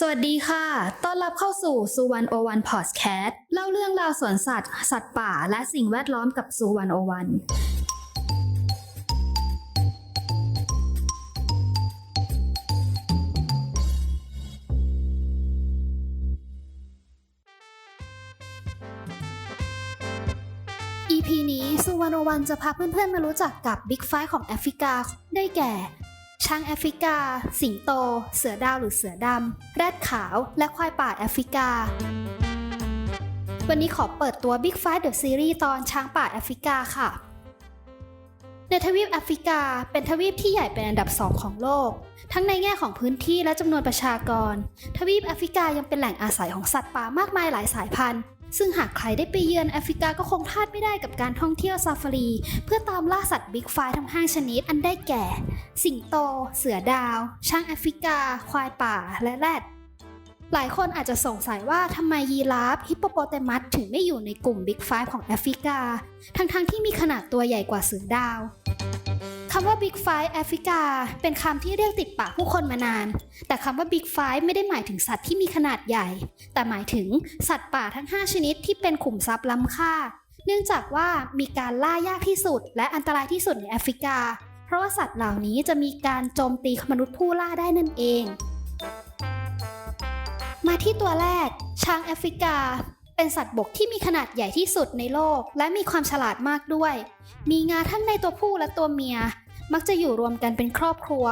สวัสดีค่ะ ต้อนรับเข้าสู่สุวรรณโอวันพอดแคสต์เล่าเรื่องราวสวนสัตว์ สัตว์ป่า และสิ่งแวดล้อมกับสุวรรณโอวัน EP นี้สุวรรณโอวันจะพาเพื่อนๆมารู้จักกับบิ๊กไฟของแอฟริกา ได้แก่ ช้างแอฟริกา สิงโต เสือดาวหรือเสือดำแรดขาวและควายป่าแอฟริกา วันนี้ขอเปิดตัว Big Five The Series ตอนช้างป่าแอฟริกาค่ะ ในทวีปแอฟริกาเป็นทวีปที่ใหญ่เป็นอันดับสองของโลก ทั้งในแง่ของพื้นที่และจำนวนประชากร ทวีปแอฟริกายังเป็นแหล่งอาศัยของสัตว์ป่ามากมายหลายสายพันธุ์ ซึ่งหากใครได้ไปเยือนแอฟริกาก็คงพลาดไม่ได้กับการท่องเที่ยวซาฟารี เพื่อตามล่าสัตว์บิ๊กไฟทั้ง 5 ชนิดอันได้แก่ สิงโต เสือดาว ช้างแอฟริกา ควายป่าและแรดหลายคนอาจจะสงสัยว่าทำไมยีราฟฮิปโปโปเตมัสถึงไม่อยู่ในกลุ่มบิ๊กไฟของแอฟริกา ทั้งๆที่มีขนาดตัวใหญ่กว่าเสือดาว คำว่า Big Five แอฟริกา เป็นคำที่เรียกติดปากผู้คนมานาน แต่คำว่า Big Five ไม่ได้หมายถึงสัตว์ที่มีขนาดใหญ่ แต่หมายถึงสัตว์ป่าทั้ง 5 ชนิดที่เป็นขุมทรัพย์ล้ำค่า เนื่องจากว่ามีการล่ายากที่สุด และอันตรายที่สุดในแอฟริกา เพราะว่าสัตว์เหล่านี้จะมีการโจมตีมนุษย์ผู้ล่าได้นั่นเอง มาที่ตัวแรก ช้างแอฟริกาเป็นสัตว์บกที่มีขนาดใหญ่ที่สุดในโลก และมีความฉลาดมากด้วย มีงาทั้งในตัวผู้และตัวเมีย มักจะอยู่รวมกันเป็นครอบครัว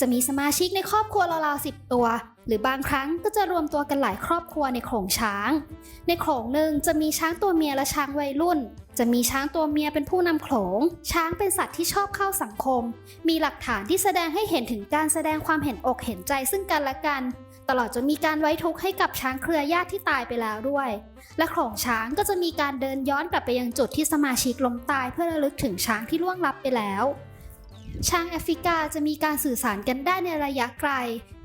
จะมีสมาชิกในครอบครัวราวๆสิบตัว หรือบางครั้งก็จะรวมตัวกันหลายครอบครัวในโขลงช้าง ในโขลงหนึ่งจะมีช้างตัวเมียและช้างวัยรุ่น จะมีช้างตัวเมียเป็นผู้นำโขลง ช้างเป็นสัตว์ที่ชอบเข้าสังคม มีหลักฐานที่แสดงให้เห็นถึงการแสดงความเห็นอกเห็นใจซึ่งกันและกันตลอดจนมีการไว้ทุกข์ให้กับช้างเครือญาติที่ตายไปแล้วด้วย และโขงช้างก็จะมีการเดินย้อนกลับไปยังจุดที่สมาชิกล้มตายเพื่อระลึกถึงช้างที่ล่วงลับไปแล้ว ช้างแอฟริกาจะมีการสื่อสารกันได้ในระยะไกล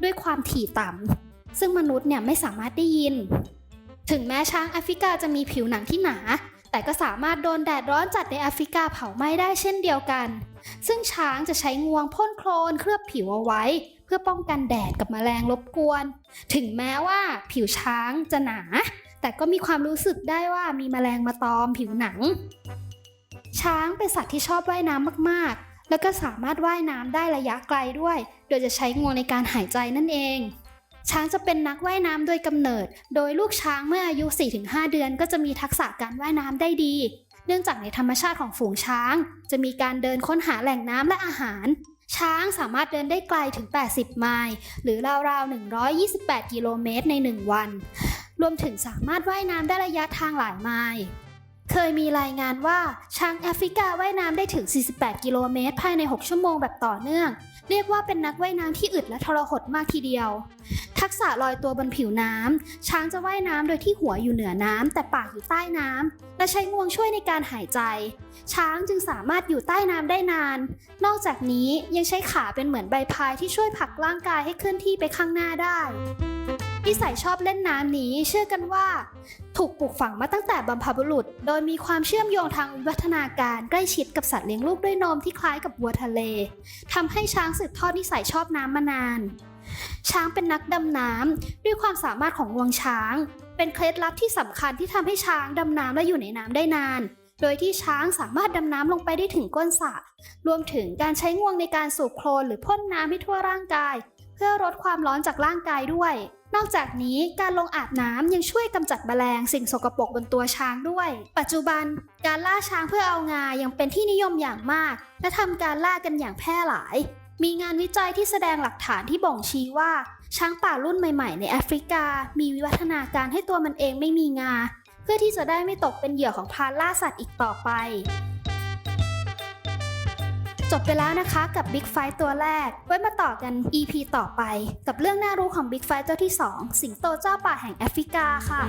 ด้วยความถี่ต่ำซึ่งมนุษย์เนี่ยไม่สามารถได้ยิน ถึงแม้ช้างแอฟริกาจะมีผิวหนังที่หนา แต่ก็สามารถโดนแดดร้อนจัดในแอฟริกาเผาไหม้ได้เช่นเดียวกัน ซึ่งช้างจะใช้งวงพ่นโคลนเคลือบผิวเอาไว้ เพื่อป้องกันแดดกับแมลงรบกวน ถึงแม้ว่าผิวช้างจะหนา แต่ก็มีความรู้สึกได้ว่ามีแมลงมาตอมผิวหนัง ช้างเป็นสัตว์ที่ชอบว่ายน้ำมากๆ แล้วก็สามารถว่ายน้ำได้ระยะไกลด้วย โดยจะใช้งวงในการหายใจนั่นเอง ช้างจะเป็นนักว่ายน้ำโดยกำเนิด โดยลูกช้างเมื่ออายุ 4-5 เดือน ก็จะมีทักษะการว่ายน้ำได้ดี เนื่องจากในธรรมชาติของฝูงช้าง จะมีการเดินค้นหาแหล่งน้ำและอาหาร ช้างสามารถเดินได้ไกลถึง 80 ไมล์ หรือราวๆ 128 กิโลเมตรใน 1 วัน รวมถึงสามารถว่ายน้ำได้ระยะทางหลายไมล์ เคยมีรายงานว่าช้างแอฟริกาว่ายน้ำได้ถึง 48 กิโลเมตร ภายใน 6 ชั่วโมงแบบต่อเนื่อง เรียกว่าเป็นนักว่ายน้ำที่อึดและทรหดมากทีเดียว ทักษะลอยตัวบนผิวน้ำช้างจะว่ายน้ำโดยที่หัวอยู่เหนือน้ำแต่ปากอยู่ใต้น้ำและใช้งวงช่วยในการหายใจ ช้างจึงสามารถอยู่ใต้น้ำได้นาน นอกจากนี้ยังใช้ขาเป็นเหมือนใบพายที่ช่วยผลักร่างกายให้เคลื่อนที่ไปข้างหน้าได้นิสัยชอบเล่นน้ำนี้เชื่อกันว่า ถูกปลูกฝังมาตั้งแต่บรรพบุรุษ โดยมีความเชื่อมโยงทางวิวัฒนาการใกล้ชิดกับสัตว์เลี้ยงลูกด้วยนมที่คล้ายกับวัวทะเลทำให้ช้างสืบทอดนิสัยชอบน้ำมานาน ช้างเป็นนักดำน้ำด้วยความสามารถของงวงช้าง เป็นเคล็ดลับที่สำคัญที่ทำให้ช้างดำน้ำและอยู่ในน้ำได้นานโดยที่ช้างสามารถดำน้ำลงไปได้ถึงก้นสระ รวมถึงการใช้งวงในการสูบโคลนหรือพ่นน้ำให้ทั่วร่างกาย เพื่อลดความร้อนจากร่างกายด้วย นอกจากนี้การลงอาบน้ำยังช่วยกำจัดแมลงสิ่งสกปรกบนตัวช้างด้วย ปัจจุบันการล่าช้างเพื่อเอางายังเป็นที่นิยมอย่างมาก และทำการล่ากันอย่างแพร่หลาย มีงานวิจัยที่แสดงหลักฐานที่บ่งชี้ว่า ช้างป่ารุ่นใหม่ๆ ในแอฟริกา มีวิวัฒนาการให้ตัวมันเองไม่มีงา เพื่อที่จะได้ไม่ตกเป็นเหยื่อของพรานล่าสัตว์อีกต่อไป จบไปแล้วนะคะกับ Big Five ตัวแรก ไว้มาต่อกัน EP ต่อไป กับเรื่องน่ารู้ของ Big Five ตัวที่ 2 สิงโตเจ้าป่าแห่งแอฟริกาค่ะ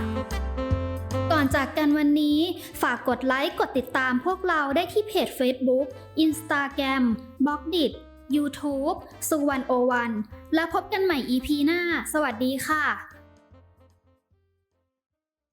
ก่อนจากกันวันนี้ ฝากกดไลค์กดติดตามพวกเราได้ที่เพจ Facebook Instagram b l o g d i t YouTube สุวรรณโอวันแล้วพบกันใหม่ EP หน้า สวัสดีค่ะ